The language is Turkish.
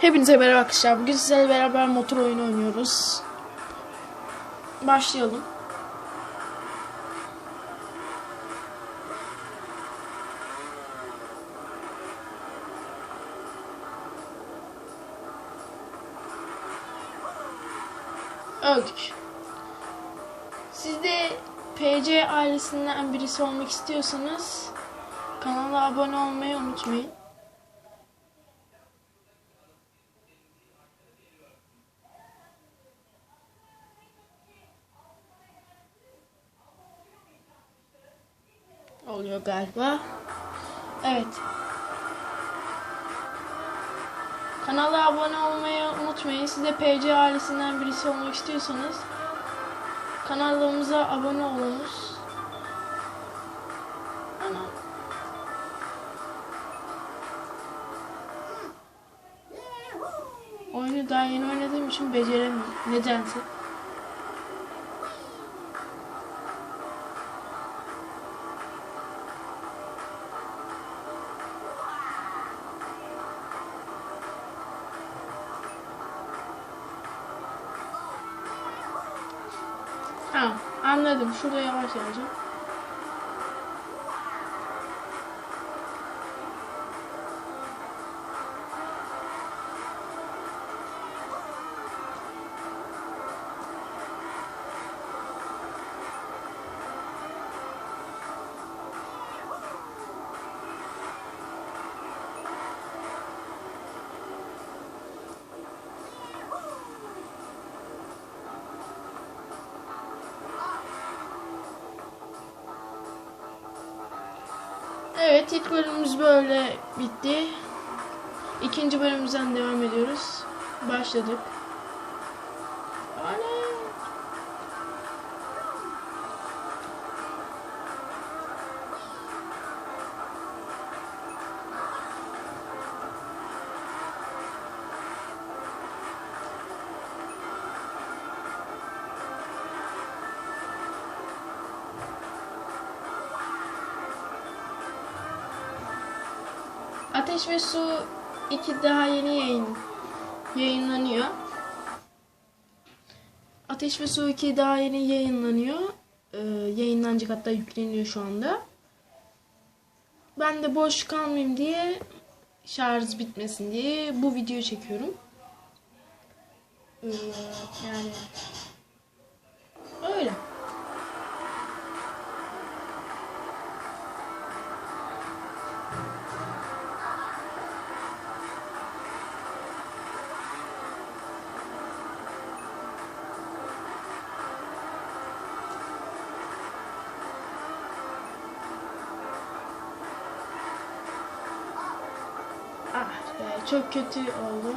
Hepinize merhaba arkadaşlar. Bugün sizlerle beraber motor oyunu oynuyoruz. Başlayalım. Öldük. Siz de PC ailesinden birisi olmak istiyorsanız kanala abone olmayı unutmayın. Oluyor galiba. Evet. Kanala abone olmayı unutmayın. Siz de PC ailesinden birisi olmak istiyorsanız kanalımıza abone olunuz. Oyunu daha yeni oynadığım için beceremiyorum. Nedense. 他们那怎么说都要话写的 Evet ilk bölümümüz böyle bitti. İkinci bölümümüzden devam ediyoruz. Başladık. Ateş ve Su 2 daha yeni yayın yayınlanıyor. Ateş ve Su 2 daha yeni yayınlanıyor. Ee, yayınlanacak hatta yükleniyor şu anda. Ben de boş kalmayayım diye şarj bitmesin diye bu videoyu çekiyorum. Ee, yani öyle. Ah be çok kötü oldu.